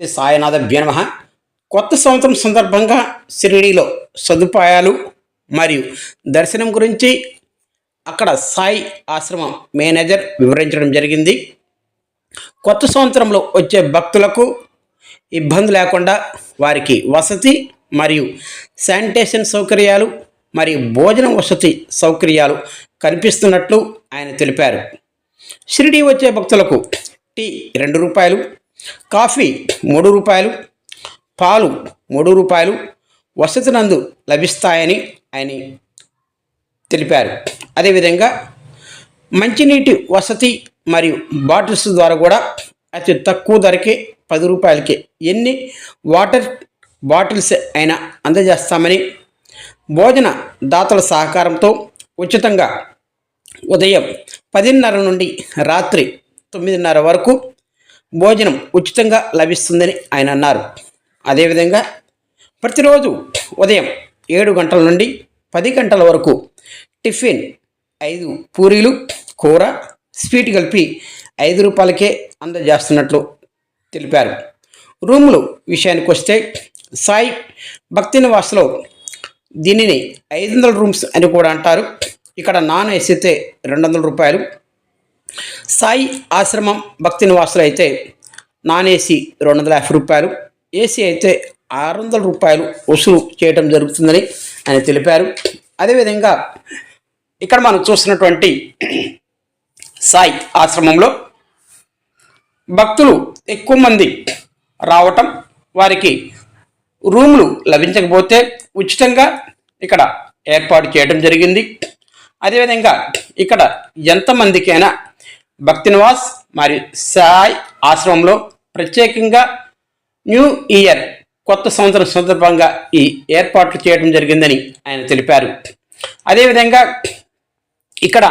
శ్రీ సాయినాథ నమ. కొత్త సంవత్సరం సందర్భంగా షిరిడీలో సదుపాయాలు మరియు దర్శనం గురించి అక్కడ సాయి ఆశ్రమం మేనేజర్ వివరించడం జరిగింది. కొత్త సంవత్సరంలో వచ్చే భక్తులకు ఇబ్బంది లేకుండా వారికి వసతి మరియు శానిటేషన్ సౌకర్యాలు మరియు భోజనం వసతి సౌకర్యాలు కనిపిస్తున్నట్లు ఆయన తెలిపారు. షిరిడి వచ్చే భక్తులకు టీ రెండు రూపాయలు కాఫీ మూడు రూపాయలు పాలు మూడు రూపాయలు వసతి నందు లభిస్తాయని ఆయన తెలిపారు. అదేవిధంగా మంచినీటి వసతి మరియు బాటిల్స్ ద్వారా కూడా అతి తక్కువ ధరకే పది రూపాయలకి ఎన్ని వాటర్ బాటిల్స్ అయినా అందజేస్తామని భోజన దాతల సహకారంతో ఉచితంగా ఉదయం పదిన్నర నుండి రాత్రి తొమ్మిదిన్నర వరకు భోజనం ఉచితంగా లభిస్తుందని ఆయన అన్నారు. అదేవిధంగా ప్రతిరోజు ఉదయం ఏడు గంటల నుండి పది గంటల వరకు టిఫిన్ ఐదు పూరీలు కూర స్వీట్ కలిపి ఐదు రూపాయలకే అందజేస్తున్నట్లు తెలిపారు. రూములు విషయానికి వస్తే సాయి భక్తి నివాస్లో దీనిని ఐదు వందల రూమ్స్ అని కూడా అంటారు. ఇక్కడ నాన్ వేసితే రెండు వందల రూపాయలు. సాయి ఆశ్రమం భక్తి నివాసులు అయితే నాన్ ఏసీ రెండు వందల యాభై రూపాయలు ఏసీ అయితే ఆరు వందల రూపాయలు వసూలు చేయడం జరుగుతుందని ఆయన తెలిపారు. అదేవిధంగా ఇక్కడ మనం చూస్తున్నటువంటి సాయి ఆశ్రమంలో భక్తులు ఎక్కువ మంది రావటం వారికి రూములు లభించకపోతే ఉచితంగా ఇక్కడ ఏర్పాటు చేయడం జరిగింది. అదేవిధంగా ఇక్కడ ఎంతమందికైనా భక్తి నివాస్ మరియు సాయ్ ఆశ్రమంలో ప్రత్యేకంగా న్యూ ఇయర్ కొత్త సంవత్సరం సందర్భంగా ఈ ఏర్పాట్లు చేయడం జరిగిందని ఆయన తెలిపారు. అదేవిధంగా ఇక్కడ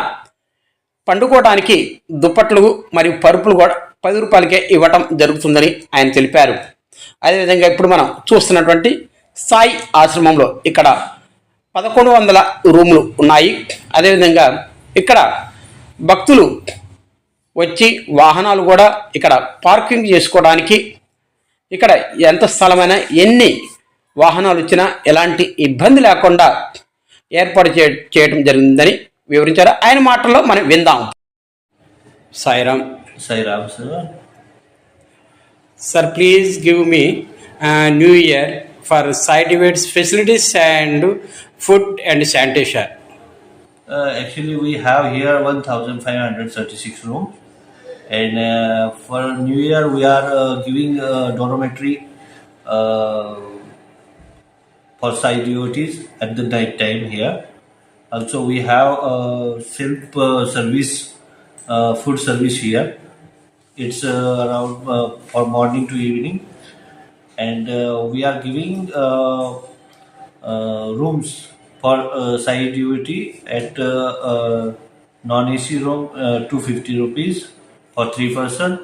పండుకోవడానికి దుప్పట్లు మరియు పరుపులు కూడా పది రూపాయలకే ఇవ్వటం జరుగుతుందని ఆయన తెలిపారు. అదేవిధంగా ఇప్పుడు మనం చూస్తున్నటువంటి సాయి ఆశ్రమంలో ఇక్కడ పదకొండు వందల రూములు ఉన్నాయి. అదేవిధంగా ఇక్కడ భక్తులు వచ్చి వాహనాలు కూడా ఇక్కడ పార్కింగ్ చేసుకోవడానికి ఇక్కడ ఎంత స్థలమైనా ఎన్ని వాహనాలు వచ్చినా ఎలాంటి ఇబ్బంది లేకుండా ఏర్పాటు చే చేయడం జరిగిందని వివరించారు. ఆయన మాటల్లో మనం విందాం. Sairam Ram sir. Sir please give me new year for side facilities and food and sanitation Uh, actually, we have here 1,536 rooms, and uh, for New Year we are uh, giving uh, dormitory for side duties at the night time here. Also, we have uh, self service food service here. It's around uh, for morning to evening, and we are giving uh, rooms for uh, side duty at uh, uh, non-AC room uh, 250 rupees for three person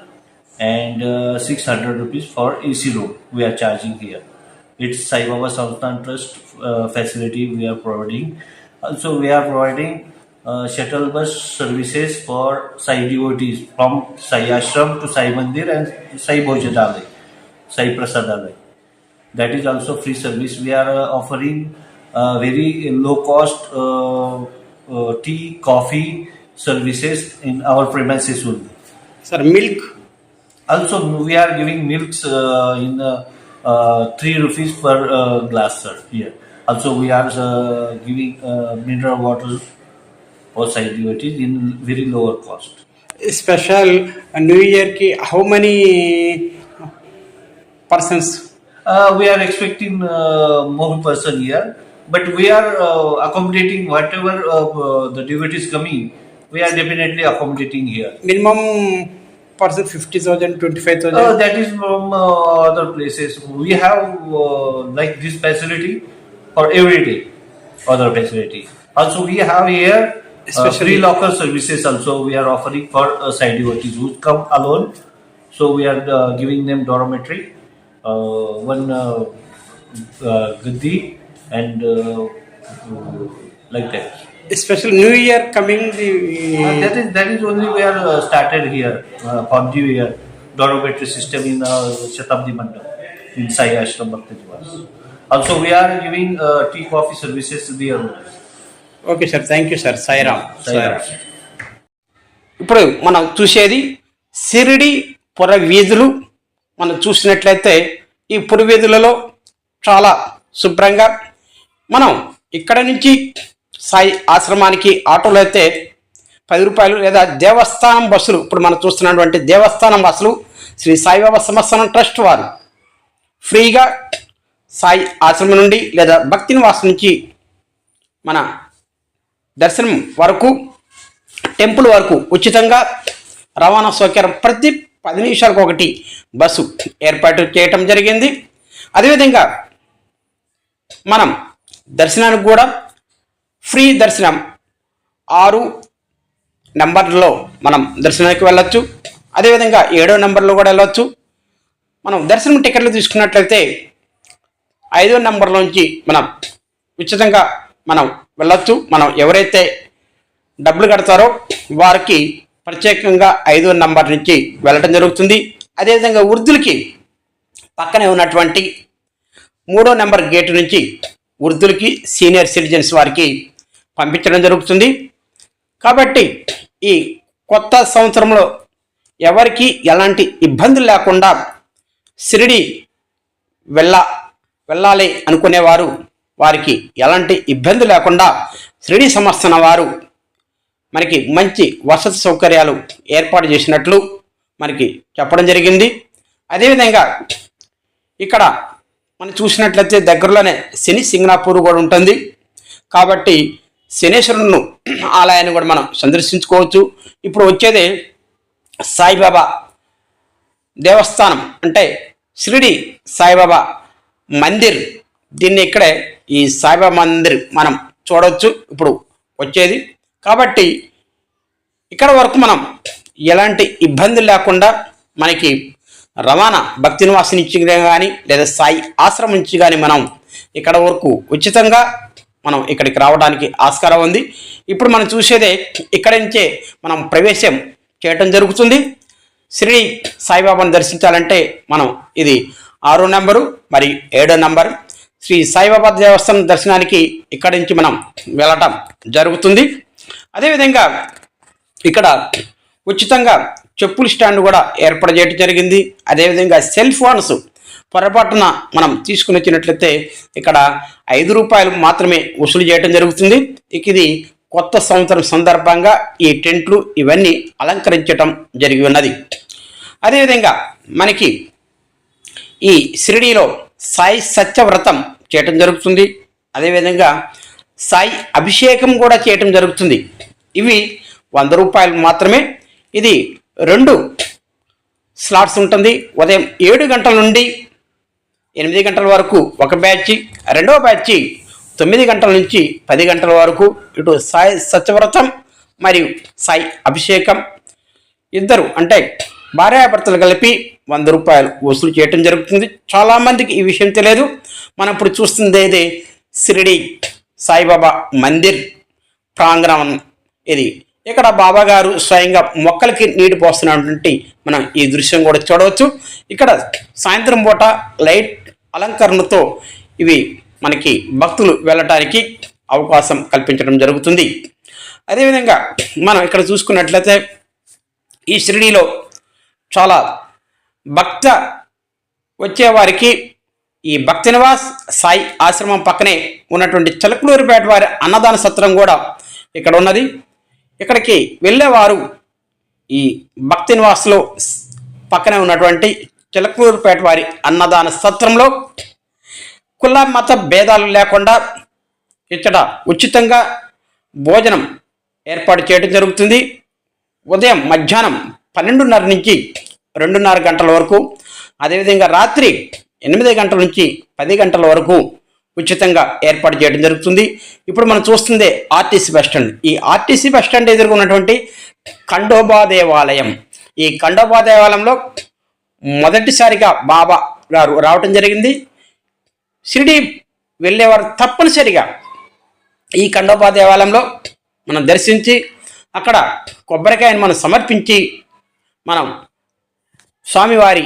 and uh, 600 rupees for AC room we are charging here. It's Sai Baba Sansthan Trust uh, facility we are providing. Also we are providing uh, shuttle bus services for Sai devotees from Sai Ashram to Sai Mandir and Sai Bhojadalay, Sai Prasadalay that is also free service we are uh, offering uh, very low cost uh, tea coffee services in our premises only Sir, milk. Also, we are giving milks uh, in uh, uh, three rupees per uh, glass, sir. Here. Also, we are uh, giving uh, mineral water for salivated in very lower cost. Special uh, New Year ki how many uh, persons? Uh, we are expecting uh, more person here, but we are uh, accommodating whatever uh, uh, the devotees coming we are definitely accommodating here. Minimum person 50,000, 25,000? Uh, that is from uh, other places. We have uh, like this facility for every day, other facility. Also, we have here uh, especially uh, locker services also we are offering for uh, side devotees who come alone. So we are uh, giving them dormitory, uh, one uh, uh, and uh, like that. Special new year coming the Uh, that is that is only we are uh, started here uh, for New Year. dormitory system in uh, Shatabdi Mandap in Sai Ashram Bhakti Niwas. Also, we are giving uh, tea coffee services there. Okay sir thank you sir Sairam Sai Sairam Ram. ఇప్పుడు మనం చూసేది సిరిడి పుర వీధులు మనం చూసినట్లయితే ఈ పుర వీధులలో చాలా శుభ్రంగా మనం ఇక్కడ నుంచి సాయి ఆశ్రమానికి ఆటోలు అయితే పది రూపాయలు లేదా దేవస్థానం బస్సులు ఇప్పుడు మనం చూస్తున్నటువంటి దేవస్థానం బస్సులు శ్రీ సాయిబాబా సంస్థానం ట్రస్ట్ వారు. ఫ్రీగా సాయి ఆశ్రమం నుండి లేదా భక్తి నివాసం నుంచి మన దర్శనం వరకు టెంపుల్ వరకు ఉచితంగా రవాణా సౌకర్యం ప్రతి పది నిమిషాలకు ఒకటి బస్సు ఏర్పాటు చేయటం జరిగింది. అదేవిధంగా మనం దర్శనానికి కూడా ఫ్రీ దర్శనం. ఆరు నంబర్లో మనం దర్శనానికి వెళ్ళొచ్చు. అదేవిధంగా ఏడో నెంబర్లో కూడా వెళ్ళొచ్చు. మనం దర్శనం టికెట్లు తీసుకున్నట్లయితే ఐదో నెంబర్లోంచి మనం ఉచితంగా మనం వెళ్ళొచ్చు. మనం ఎవరైతే డబ్బులు కడతారో వారికి ప్రత్యేకంగా ఐదో నంబర్ నుంచి వెళ్ళటం జరుగుతుంది. అదేవిధంగా వృద్ధులకి పక్కనే ఉన్నటువంటి మూడో నెంబర్ గేటు నుంచి వృద్ధులకి సీనియర్ సిటిజన్స్ వారికి పంపించడం జరుగుతుంది. కాబట్టి ఈ కొత్త సంవత్సరంలో ఎవరికి ఎలాంటి ఇబ్బందులు లేకుండా షిరిడి వెళ్ళ వెళ్ళాలి అనుకునేవారు వారికి ఎలాంటి ఇబ్బంది లేకుండా షిరిడి సంస్థన వారు మనకి మంచి వసతి సౌకర్యాలు ఏర్పాటు చేసినట్లు మనకి చెప్పడం జరిగింది. అదేవిధంగా ఇక్కడ మనం చూసినట్లయితే దగ్గరలోనే శని సింగనాపూర్ కూడా ఉంటుంది. కాబట్టి శనేశ్వరును ఆలయాన్ని కూడా మనం సందర్శించుకోవచ్చు. ఇప్పుడు వచ్చేది సాయిబాబా దేవస్థానం. అంటే షిరిడి సాయిబాబా మందిర్. దీన్ని ఇక్కడే ఈ సాయిబాబా మందిర్ మనం చూడవచ్చు ఇప్పుడు వచ్చేది. కాబట్టి ఇక్కడ వరకు మనం ఎలాంటి ఇబ్బంది లేకుండా మనకి రవాణా భక్తి నివాసం నుంచి కానీ లేదా సాయి ఆశ్రమం నుంచి కానీ మనం ఇక్కడ వరకు ఉచితంగా మనం ఇక్కడికి రావడానికి ఆస్కారం ఉంది. ఇప్పుడు మనం చూసేదే ఇక్కడ నుంచే మనం ప్రవేశం చేయటం జరుగుతుంది. శ్రీ సాయిబాబాను దర్శించాలంటే మనం ఇది ఆరో నెంబరు మరి ఏడో నెంబర్ శ్రీ సాయిబాబా దేవస్థానం దర్శనానికి ఇక్కడి నుంచి మనం వెళ్ళటం జరుగుతుంది. అదేవిధంగా ఇక్కడ ఉచితంగా చెప్పుల స్టాండ్ కూడా ఏర్పాటు చేయడం జరిగింది. అదేవిధంగా సెల్ ఫోన్స్ పొరపాటున మనం తీసుకుని వచ్చినట్లయితే ఇక్కడ ఐదు రూపాయలు మాత్రమే వసూలు చేయడం జరుగుతుంది. ఇక ఇది కొత్త సంవత్సరం సందర్భంగా ఈ టెంట్లు ఇవన్నీ అలంకరించటం జరిగి ఉన్నది. అదేవిధంగా మనకి ఈ షిరిడీలో సాయి సత్యవ్రతం చేయటం జరుగుతుంది. అదేవిధంగా సాయి అభిషేకం కూడా చేయటం జరుగుతుంది. ఇవి వంద రూపాయలు మాత్రమే. ఇది రెండు స్లాట్స్ ఉంటుంది. ఉదయం ఏడు గంటల నుండి ఎనిమిది గంటల వరకు ఒక బ్యాచ్ రెండవ బ్యాచ్ తొమ్మిది గంటల నుంచి పది గంటల వరకు ఇటు సాయి సత్యవ్రతం మరియు సాయి అభిషేకం. ఇద్దరు అంటే భార్యాభర్తలు కలిపి వంద రూపాయలు వసూలు చేయటం జరుగుతుంది. చాలామందికి ఈ విషయం తెలియదు. మనం ఇప్పుడు చూస్తుంది ఏది? షిరిడి సాయిబాబా మందిర్ ప్రాంగణం. ఇది ఇక్కడ బాబా గారు స్వయంగా మొక్కలకి నీటి పోస్తున్నటువంటి మనం ఈ దృశ్యం కూడా చూడవచ్చు. ఇక్కడ సాయంత్రం పూట లైట్ అలంకరణతో ఇవి మనకి భక్తులు వెళ్ళటానికి అవకాశం కల్పించడం జరుగుతుంది. అదేవిధంగా మనం ఇక్కడ చూసుకున్నట్లయితే ఈ షిరిడీలో చాలా భక్త వచ్చేవారికి ఈ భక్తి నివాస్ సాయి ఆశ్రమం పక్కనే ఉన్నటువంటి చిలకలూరిపేట వారి అన్నదాన సత్రం కూడా ఇక్కడ ఉన్నది. ఇక్కడికి వెళ్ళేవారు. ఈ భక్తి నివాస్లో పక్కనే ఉన్నటువంటి చిలకూరుపేట వారి అన్నదాన సత్రంలో కుల మత భేదాలు లేకుండా ఇక్కడ ఉచితంగా భోజనం ఏర్పాటు చేయడం జరుగుతుంది. ఉదయం మధ్యాహ్నం పన్నెండున్నర నుంచి రెండున్నర గంటల వరకు అదేవిధంగా రాత్రి ఎనిమిది గంటల నుంచి పది గంటల వరకు ఉచితంగా ఏర్పాటు చేయడం జరుగుతుంది. ఇప్పుడు మనం చూస్తుంది ఆర్టీసీ బస్ స్టాండ్. ఈ ఆర్టీసీ బస్ స్టాండ్ ఎదుర్కొన్నటువంటి ఖండోబా దేవాలయం. ఈ ఖండోబా దేవాలయంలో మొదటిసారిగా బాబా గారు రావటం జరిగింది. షిరిడి వెళ్ళేవారు తప్పనిసరిగా ఈ ఖండోబా దేవాలయంలో మనం దర్శించి అక్కడ కొబ్బరికాయను మనం సమర్పించి మనం స్వామివారి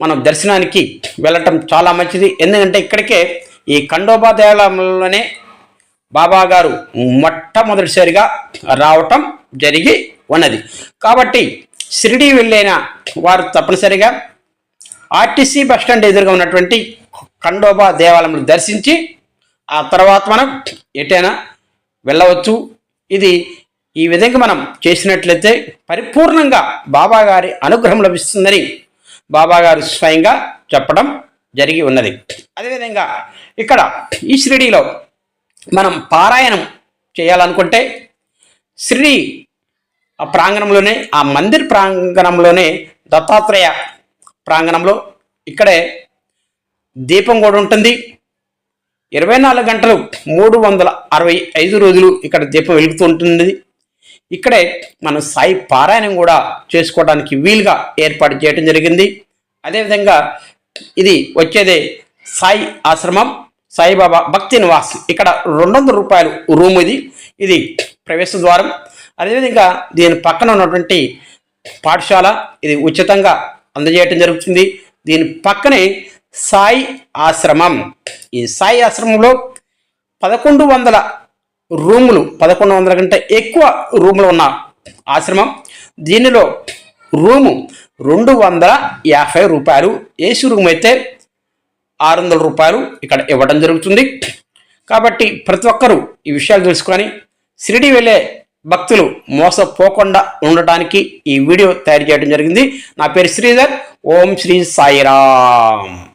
మనం దర్శనానికి వెళ్ళటం చాలా మంచిది. ఎందుకంటే ఇక్కడికే ఈ ఖండోబా దేవాలయంలోనే బాబా గారు మొట్టమొదటిసారిగా రావటం జరిగి ఉన్నది. కాబట్టి షిరిడి వెళ్ళైన వారు తప్పనిసరిగా ఆర్టీసీ బస్ స్టాండ్ ఎదురుగా ఉన్నటువంటి ఖండోబా దేవాలయం దర్శించి ఆ తర్వాత మనం ఎటైనా వెళ్ళవచ్చు. ఇది ఈ విధంగా మనం చేసినట్లయితే పరిపూర్ణంగా బాబాగారి అనుగ్రహం లభిస్తుందని బాబాగారు స్వయంగా చెప్పడం జరిగి ఉన్నది. అదేవిధంగా ఇక్కడ ఈ షిరిడీలో మనం పారాయణం చేయాలనుకుంటే శ్రీ ఆ ప్రాంగణంలోనే ఆ మందిర్ ప్రాంగణంలోనే దత్తాత్రేయ ప్రాంగణంలో ఇక్కడే దీపం కూడా ఉంటుంది. ఇరవై నాలుగు గంటలు మూడు వందల అరవై ఐదు రోజులు ఇక్కడ దీపం వెలుగుతూ ఉంటుంది. ఇక్కడే మనం సాయి పారాయణం కూడా చేసుకోవడానికి వీలుగా ఏర్పాటు చేయడం జరిగింది. అదేవిధంగా ఇది వచ్చేదే సాయి ఆశ్రమం సాయిబాబా భక్తి నివాస్. ఇక్కడ రెండు వందల రూపాయలు రూమ్ ఇది. ఇది ప్రవేశ ద్వారం. అదేవిధంగా దీని పక్కన ఉన్నటువంటి పాఠశాల ఇది ఉచితంగా అందజేయటం జరుగుతుంది. దీని పక్కనే సాయి ఆశ్రమం. ఈ సాయి ఆశ్రమంలో పదకొండు వందల రూములు పదకొండు వందల కంటే ఎక్కువ రూములు ఉన్న ఆశ్రమం. దీనిలో రూము రెండు వందల యాభై రూపాయలు. ఏసీ రూమ్ అయితే ఆరు వందల రూపాయలు ఇక్కడ ఇవ్వడం జరుగుతుంది. కాబట్టి ప్రతి ఒక్కరూ ఈ విషయాలు తెలుసుకొని షిరిడి వెళ్ళే భక్తులు మోసపోకుండా ఉండటానికి ఈ వీడియో తయారు చేయడం జరిగింది. నా పేరు శ్రీధర్. ఓం శ్రీ సాయిరామ్.